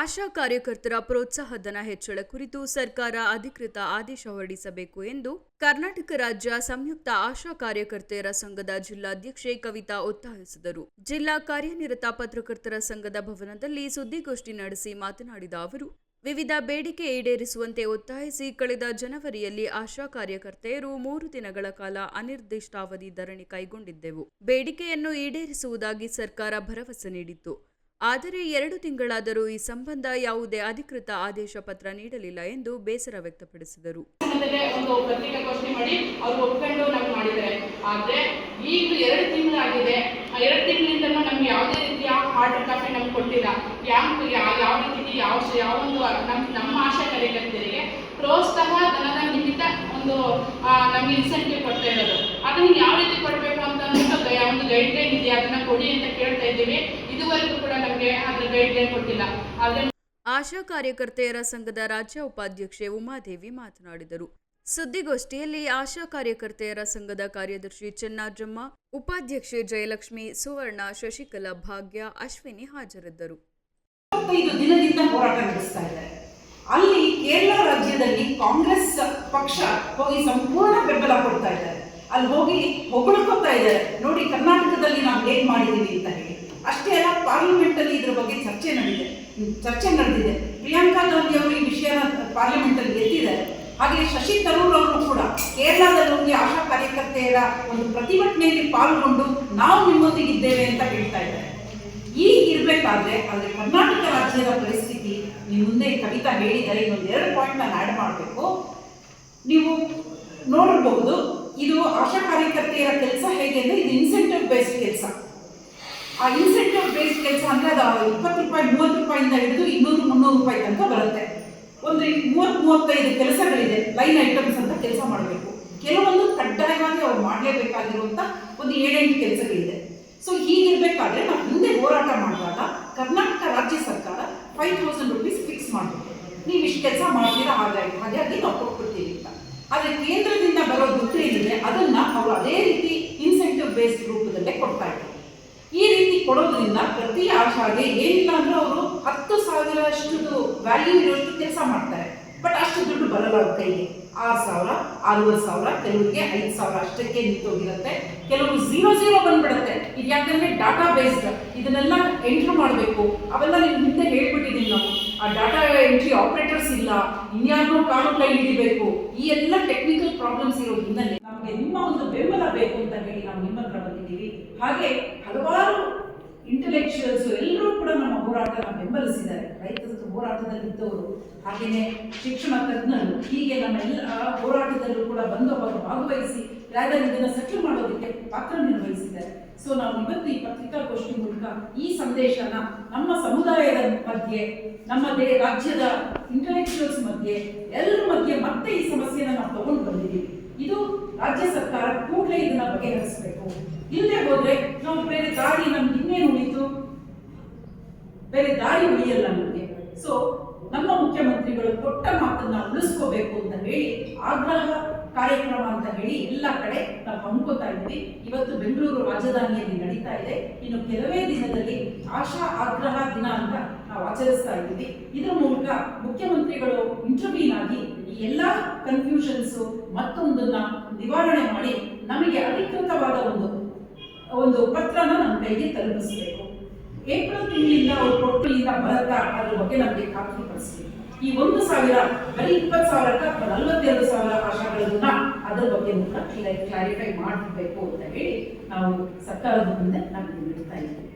ಆಶಾ ಕಾರ್ಯಕರ್ತರ ಪ್ರೋತ್ಸಾಹಧನ ಹೆಚ್ಚಳ ಕುರಿತು ಸರ್ಕಾರ ಅಧಿಕೃತ ಆದೇಶ ಹೊರಡಿಸಬೇಕು ಎಂದು ಕರ್ನಾಟಕ ರಾಜ್ಯ ಸಂಯುಕ್ತ ಆಶಾ ಕಾರ್ಯಕರ್ತೆಯರ ಸಂಘದ ಜಿಲ್ಲಾಧ್ಯಕ್ಷೆ ಕವಿತಾ ಒತ್ತಾಯಿಸಿದರು. ಜಿಲ್ಲಾ ಕಾರ್ಯನಿರತ ಪತ್ರಕರ್ತರ ಸಂಘದ ಭವನದಲ್ಲಿ ಸುದ್ದಿಗೋಷ್ಠಿ ನಡೆಸಿ ಮಾತನಾಡಿದ ಅವರು, ವಿವಿಧ ಬೇಡಿಕೆ ಈಡೇರಿಸುವಂತೆ ಒತ್ತಾಯಿಸಿ ಕಳೆದ ಜನವರಿಯಲ್ಲಿ ಆಶಾ ಕಾರ್ಯಕರ್ತೆಯರು ಮೂರು ದಿನಗಳ ಕಾಲ ಅನಿರ್ದಿಷ್ಟಾವಧಿ ಧರಣಿ ಕೈಗೊಂಡಿದ್ದೆವು. ಬೇಡಿಕೆಯನ್ನು ಈಡೇರಿಸುವುದಾಗಿ ಸರ್ಕಾರ ಭರವಸೆ ನೀಡಿತ್ತು. ಆದರೆ ಎರಡು ತಿಂಗಳಾದರೂ ಈ ಸಂಬಂಧ ಯಾವುದೇ ಅಧಿಕೃತ ಆದೇಶ ಪತ್ರ ನೀಡಲಿಲ್ಲ ಎಂದು ಬೇಸರ ವ್ಯಕ್ತಪಡಿಸಿದರು. ಪ್ರೋತ್ಸಾಹ ಧನದ ನಿಮಿತ್ತ ಒಂದು ನಮ್ಗೆ ಇನ್ಸೆಂಟಿವ್ ಕೊಡ್ತಾ ಇರೋದು. ಅದನ್ನ ಯಾವ ರೀತಿ ಕೊಡಬೇಕು ಅಂತ ಅಂದ್ಬಿಟ್ಟು ಯಾವೊಂದು ಒಂದು ಗೈಡ್ ಲೈನ್ ಇದೆಯಾ? ಅದನ್ನ ಕೊಡಿ ಅಂತ ಕೇಳ್ತಾ ಇದ್ದೀವಿ. ಇದುವರೆಗೂ ಕೂಡ ನಮಗೆ ಅದ್ರ ಗೈಡ್ ಲೈನ್ ಕೊಟ್ಟಿಲ್ಲ. ಆದ್ರೆ ಆಶಾ ಕಾರ್ಯಕರ್ತೆಯರ ಸಂಘದ ರಾಜ್ಯ ಉಪಾಧ್ಯಕ್ಷೆ ಉಮಾದೇವಿ ಮಾತನಾಡಿದರು. ಸುದ್ದಿಗೋಷ್ಠಿಯಲ್ಲಿ ಆಶಾ ಕಾರ್ಯಕರ್ತೆಯರ ಸಂಘದ ಕಾರ್ಯದರ್ಶಿ ಚೆನ್ನಾಜಮ್ಮ ಉಪಾಧ್ಯಕ್ಷೆ ಜಯಲಕ್ಷ್ಮಿ ಸುವರ್ಣ ಶಶಿಕಲಾ ಭಾಗ್ಯ ಅಶ್ವಿನಿ ಹಾಜರಿದ್ದರು. ಇಪ್ಪತ್ತೈದು ದಿನದಿಂದ ಹೋರಾಟ ನಡೆಸ್ತಾ ಇದೆ ಅಲ್ಲಿ ಕೇರಳ ರಾಜ್ಯದಲ್ಲಿ ಕಾಂಗ್ರೆಸ್ ಪಕ್ಷ ಹೋಗಿ ಸಂಪೂರ್ಣ ಬೆಂಬಲ ಕೊಡ್ತಾ ಇದ್ದಾರೆ. ಅಲ್ಲಿ ಹೋಗಿ ಹೊಗಳ್ಕೊತಾ ಇದ್ದಾರೆ. ನೋಡಿ, ಕರ್ನಾಟಕದಲ್ಲಿ ನಾವು ಏನ್ ಮಾಡಿದೀವಿ ಅಂತ ಹೇಳಿ. ಅಷ್ಟೇ ಅಲ್ಲ ಪಾರ್ಲಿಮೆಂಟ್ ಅಲ್ಲಿ ಇದ್ರ ಬಗ್ಗೆ ಚರ್ಚೆ ನಡೆದಿದೆ. ಚರ್ಚೆ ನಡೆದಿದೆ. ಪ್ರಿಯಾಂಕಾ ಗಾಂಧಿ ಅವರು ಈ ವಿಷಯನ ಪಾರ್ಲಿಮೆಂಟ್ ಅಲ್ಲಿ ಗೆದ್ದಿದ್ದಾರೆ ಹಾಗೆ ಶಶಿ ತರೂರ್ ಅವರು ಕೂಡ ಕೇರಳದಲ್ಲಿ ಹೋಗಿ ಆಶಾ ಕಾರ್ಯಕರ್ತೆಯರ ಒಂದು ಪ್ರತಿಭಟನೆಯಲ್ಲಿ ಪಾಲ್ಗೊಂಡು ನಾವು ನಿಮ್ಮೊಂದಿಗಿದ್ದೇವೆ ಅಂತ ಹೇಳ್ತಾ ಇದ್ದಾರೆ. ಈಗ ಇರ್ಬೇಕಾದ್ರೆ ಅಂದ್ರೆ ಕರ್ನಾಟಕ ರಾಜ್ಯದ ಪರಿಸ್ಥಿತಿ ನೀವು ಮುಂದೆ ಕವಿತಾ ಹೇಳಿದರೆ ಇನ್ನೊಂದು ಎರಡು ಪಾಯಿಂಟ್ ನಾನು ಆ್ಯಡ್ ಮಾಡಬೇಕು. ನೀವು ನೋಡಬಹುದು ಇದು ಆಶಾ ಕಾರ್ಯಕರ್ತೆಯರ ಕೆಲಸ ಹೇಗೆ ಅಂದ್ರೆ ಇದು ಇನ್ಸೆಂಟಿವ್ ಬೇಸ್ಡ್ ಕೆಲಸ. ಆ ಇನ್ಸೆಂಟಿವ್ ಬೇಸ್ಡ್ ಕೆಲಸ ಅಂದ್ರೆ ಅದು ಇಪ್ಪತ್ತು ರೂಪಾಯಿ, ಮೂವತ್ತು ರೂಪಾಯಿಂದ ಹಿಡಿದು ಇನ್ನೂರು, ಮುನ್ನೂರು ರೂಪಾಯಿ ತನಕ ಬರುತ್ತೆ. ಒಂದು ಮೂವತ್ತು ಮೂವತ್ತೈದು ಕೆಲಸಗಳಿದೆ ಲೈನ್ ಐಟಮ್ಸ್ ಅಂತ ಕೆಲಸ ಮಾಡಬೇಕು. ಕೆಲವೊಂದು ಕಡ್ಡಾಯವಾಗಿ ಅವ್ರು ಮಾಡಲೇಬೇಕಾಗಿರುವಂತ ಒಂದು ಏಳೆಂಟು ಕೆಲಸಗಳಿದೆ. ಸೊ ಹೀಗಿರ್ಬೇಕಾದ್ರೆ ನಾವು ಹಿಂದೆ ಹೋರಾಟ ಮಾಡುವಾಗ ಕರ್ನಾಟಕ ರಾಜ್ಯ ಸರ್ಕಾರ ಫೈವ್ ತೌಸಂಡ್ ರುಪೀಸ್ ಫಿಕ್ಸ್ ಮಾಡಬೇಕು. ನೀವು ಇಷ್ಟು ಕೆಲಸ ಮಾಡ್ತೀರಾ ಹಾಗಾಗಿ ಹಾಗಾಗಿ ನಾವು ಕೊಟ್ಬಿಡ್ತೀವಿ ಅಂತ ಆದರೆ ಕೇಂದ್ರದಿಂದ ಬರೋ ದುಡ್ಡು ಏನಿದೆ ಅದನ್ನ ಅವರು ಅದೇ ರೀತಿ ಇನ್ಸೆಂಟಿವ್ ಬೇಸ್ಡ್ ರೂಪದಲ್ಲೇ ಕೊಡ್ತಾ ಇದ್ದಾರೆ ಈ ರೀತಿ ಕೊಡೋದ್ರಿಂದ ಪ್ರತಿ ಆಶಾಗೆ ಏನಿಲ್ಲ ಅಂದ್ರೆ ಅವರು ಹತ್ತು ಸಾವಿರಷ್ಟು ವ್ಯಾಲ್ಯೂ ಇರೋಷ್ಟು ಕೆಲಸ ಮಾಡ್ತಾರೆ. ಬಟ್ ಅಷ್ಟು ದುಡ್ಡು ಬರಲ್ಲ ಅವ್ರ ಕೈಗೆ. ಆರು ಸಾವಿರ, ಆರೂವರೆ ಸಾವಿರ, ಕೆಲವರಿಗೆ ಐದು ಸಾವಿರ ಅಷ್ಟಕ್ಕೆ ನಿಂತೋಗಿರುತ್ತೆ. ಕೆಲವರು ಝೀರೋ ಝೀರೋ ಬಂದ್ಬಿಡುತ್ತೆ. ಇದು ಯಾಕಂದ್ರೆ ಡಾಟಾ ಬೇಸ್ಡ್ ಇದನ್ನೆಲ್ಲ ಎಂಟ್ರಿ ಮಾಡಬೇಕು. ಅವೆಲ್ಲ ನಿಮ್ ಹಿಂದೆ ಹೇಳ್ಬಿಟ್ಟಿದ್ದೀನಿ ನಾವು ಆ ಡಾಟಾ ಎಂಟ್ರಿ ಆಪರೇಟರ್ಸ್ ಇಲ್ಲ. ಇನ್ಯಾರು ಕಾಡು ಕೈ ಹಿಡಿಬೇಕು. ಈ ಎಲ್ಲ ಟೆಕ್ನಿಕಲ್ ಪ್ರಾಬ್ಲಮ್ಸ್ ಇರೋ ಹಿನ್ನೆಲೆ ನಮಗೆ ನಿಮ್ಮ ಒಂದು ಬೆಂಬಲ ಬೇಕು ಅಂತ ಹೇಳಿ ನಾವು ನಿಮ್ಮ ಹತ್ರ ಬಂದಿದ್ದೀವಿ. ಹಾಗೆ ಹಲವಾರು ಇಂಟೆಲೆಕ್ಚುಯಲ್ಸ್ ಎಲ್ಲರೂ ಕೂಡ ನಮ್ಮ ಹೋರಾಟನ ಬೆಂಬಲಿಸಿದ್ದಾರೆ. ರೈತರ ಹೋರಾಟದಲ್ಲಿದ್ದವರು ಹಾಗೆಯೇ ಶಿಕ್ಷಣ ತಜ್ಞರು, ಹೀಗೆ ನಮ್ಮ ಎಲ್ಲ ಹೋರಾಟದಲ್ಲೂ ಕೂಡ ಬಂದು ಅವರು ಭಾಗವಹಿಸಿ ರಾದರ್ ಇದನ್ನು ಸೆಟ್ಲ್ ಮಾಡೋದಕ್ಕೆ ಪಾತ್ರ ನಿರ್ವಹಿಸಿದ್ದಾರೆ. ಸೊ ನಾವು ಇವತ್ತು ಈ ಪತ್ರಿಕಾಗೋಷ್ಠಿ ಮೂಲಕ ಈ ಸಂದೇಶನ ನಮ್ಮ ಸಮುದಾಯದ ಮಧ್ಯೆ, ನಮ್ಮ ರಾಜ್ಯದ ಇಂಟೆಲೆಕ್ಚುಯಲ್ಸ್ ಮಧ್ಯೆ, ಎಲ್ಲರ ಮಧ್ಯೆ ಮತ್ತೆ ಈ ಸಮಸ್ಯೆನ ನಾವು ತಗೊಂಡು ಬಂದಿದ್ದೀವಿ. ಇದು ರಾಜ್ಯ ಸರ್ಕಾರ ಕೂಡಲೇ ಇದನ್ನ ಬಗೆಹರಿಸಬೇಕು. ಇಲ್ಲದೆ ಹೋದ್ರೆ ನಾವು ಬೇರೆ ದಾರಿ ನಮ್ಗೆ ಇನ್ನೇನು ಉಳಿತು? ಬೇರೆ ದಾರಿ ಉಳಿಯಲ್ಲ ನಮಗೆ. ಸೊ ನಮ್ಮ ಮುಖ್ಯಮಂತ್ರಿಗಳು ಕೊಟ್ಟ ಮಾತನ್ನ ಉಳಿಸ್ಕೋಬೇಕು ಅಂತ ಹೇಳಿ, ಆಗ್ರಹ ಕಾರ್ಯಕ್ರಮ ಅಂತ ಹೇಳಿ ಎಲ್ಲ ಕಡೆ ನಾವು ಹಮ್ಮಿಕೊತಾ ಇದ್ವಿ ಇವತ್ತು ಬೆಂಗಳೂರು ರಾಜಧಾನಿಯಲ್ಲಿ ನಡೀತಾ ಇದೆ. ಇನ್ನು ಕೆಲವೇ ದಿನದಲ್ಲಿ ಆಶಾ ಆಗ್ರಹ ದಿನ ಅಂತ ನಾವು ಆಚರಿಸ್ತಾ ಇದ್ದೀವಿ. ಇದರ ಮೂಲಕ ಮುಖ್ಯಮಂತ್ರಿಗಳು ಇಂಟರ್ವ್ಯೂನ್ ಆಗಿ ಎಲ್ಲ ಕನ್ಫ್ಯೂಷನ್ಸ್ ಮತ್ತೊಂದನ್ನ ನಿವಾರಣೆ ಮಾಡಿ ನಮಗೆ ಅಧಿಕೃತವಾದ ಒಂದು ಒಂದು ಪತ್ರನ ನಮ್ಮ ಕೈಗೆ ತಲುಪಿಸಬೇಕು. ಏಪ್ರಿಲ್ ತಿಂಗಳಿಂದ ಅವ್ರು ಕೊಟ್ಟಿಯಿಂದ ಬರುತ್ತಾ ಅದ್ರ ಬಗ್ಗೆ ನಮಗೆ ಖಾತ್ರಿ ಪಡಿಸ್ಬೇಕು ಈ ಒಂದು ಸಾವಿರ, ಬರೀ ಇಪ್ಪತ್ತು ಸಾವಿರಕ್ಕ ನಲವತ್ತೆರಡು ಸಾವಿರ ಆಶಾಗಳನ್ನ ಅದರ ಬಗ್ಗೆ ಕ್ಲಾರಿಫೈ ಮಾಡಬೇಕು ಅಂತ ಹೇಳಿ ನಾವು ಸರ್ಕಾರದ ಮುಂದೆ ನಾವು ನೀಡ್ತಾ ಇದ್ದೀವಿ.